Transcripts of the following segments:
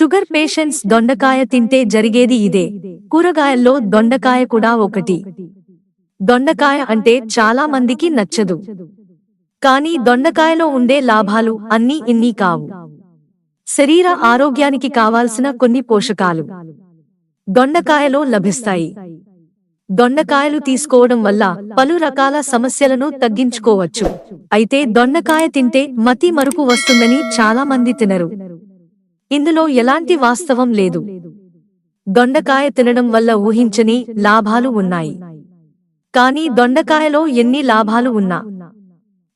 Sugar patients దొండకాయ తింటే జరిగేది ఇదే. కూరగాయల్లో దొండకాయ కూడా ఒకటి. దొండకాయ అంటే చాలా మందికి నచ్చదు. కానీ దొండకాయలో ఉండే లాభాలు అన్నీ ఇన్ని కావు. శరీర ఆరోగ్యానికి కావాల్సిన కొన్ని పోషకాలు దొండకాయలో లభిస్తాయి. దొండకాయలు తీసుకోవడం వల్ల పలు రకాల సమస్యలను తగ్గించుకోవచ్చు. అయితే దొండకాయ తింటే మతి మరుపు వస్తుందని చాలా మంది తినరు. ఇందులో ఎలాంటి వాస్తవం లేదు. దొండకాయ తినడం వల్ల ఊహించని లాభాలు ఉన్నాయి. కానీ దొండకాయలో ఎన్ని లాభాలు ఉన్నా.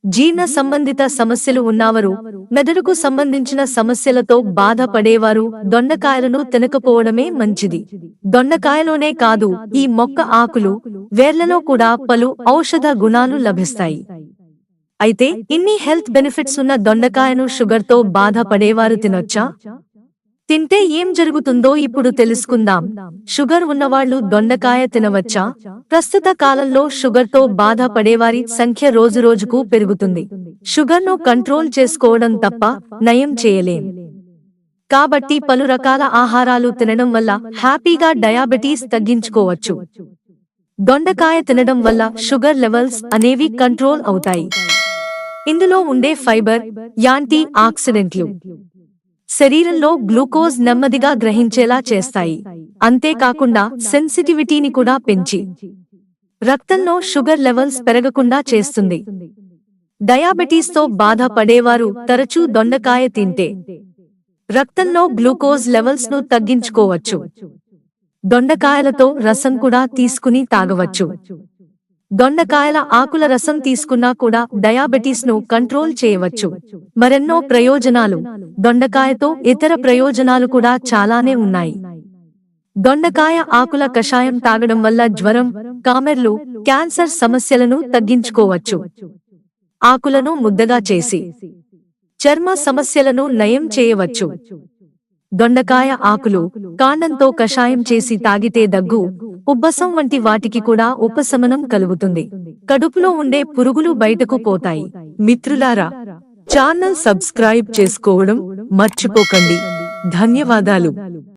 జీర్ణ సంబంధిత సమస్యలు ఉన్నవారు మెదడుకు సంబంధించిన సమస్యలతో బాధపడేవారు దొండకాయలను తినకపోవడమే మంచిది. దొండకాయలోనే కాదు ఈ మొక్క ఆకులు వేర్లలో కూడా పలు ఔషధ గుణాలు లభిస్తాయి. అయితే ఇన్ని హెల్త్ బెనిఫిట్స్ ఉన్న దొండకాయను షుగర్తో బాధపడేవారు తినొచ్చా? తింటే ఏం జరుగుతుందో ఇప్పుడు తెలుసుకుందాం. షుగర్ ఉన్నవాళ్ళు దొండకాయ తినవచ్చా? ప్రస్తుత కాలంలో షుగర్తో బాధపడేవారి సంఖ్య రోజురోజుకు పెరుగుతుంది. షుగర్ను కంట్రోల్ చేసుకోవడం తప్ప నయం చేయలేం. కాబట్టి పలు రకాల ఆహారాలు తినడం వల్ల హ్యాపీగా డయాబెటీస్ తగ్గించుకోవచ్చు. దొండకాయ తినడం వల్ల షుగర్ లెవెల్స్ అనేవి కంట్రోల్ అవుతాయి. ఇందులో ఉండే ఫైబర్ యాంటీ ఆక్సిడెంట్లు. శరీరంలో గ్లూకోజ్ నెమ్మదిగా గ్రహించేలా చేస్తాయి. అంతేకాకుండా సెన్సిటివిటీని కూడా పెంచి. రక్తంలో షుగర్ లెవెల్స్ పెరగకుండా చేస్తుంది. డయాబెటీస్తో బాధపడేవారు తరచూ దొండకాయ తింటే. రక్తంలో గ్లూకోజ్ లెవెల్స్ను తగ్గించుకోవచ్చు. దొండకాయలతో రసం కూడా తీసుకుని తాగవచ్చు. దొండకాయల ఆకుల రసం తీసుకున్నా కూడా డయాబెటీస్ను కంట్రోల్ చేయవచ్చు. మరెన్నో ప్రయోజనాలు. దొండకాయతో ఇతర ప్రయోజనాలు కూడా చాలానే ఉన్నాయి. దొండకాయ ఆకుల కషాయం తాగడం వల్ల జ్వరం కామెర్లు క్యాన్సర్ సమస్యలను తగ్గించుకోవచ్చు. ఆకులను ముద్దగా చేసి చర్మ సమస్యలను నయం చేయవచ్చు. దొండకాయ ఆకులు కాండంతో కషాయం చేసి తాగితే దగ్గు ఉబ్బసం వంటి వాటికి కూడా ఉపశమనం కలుగుతుంది. కడుపులో ఉండే పురుగులు బయటకు పోతాయి. మిత్రులారా ఛానల్ సబ్స్క్రైబ్ చేసుకోవడం మర్చిపోకండి. ధన్యవాదాలు.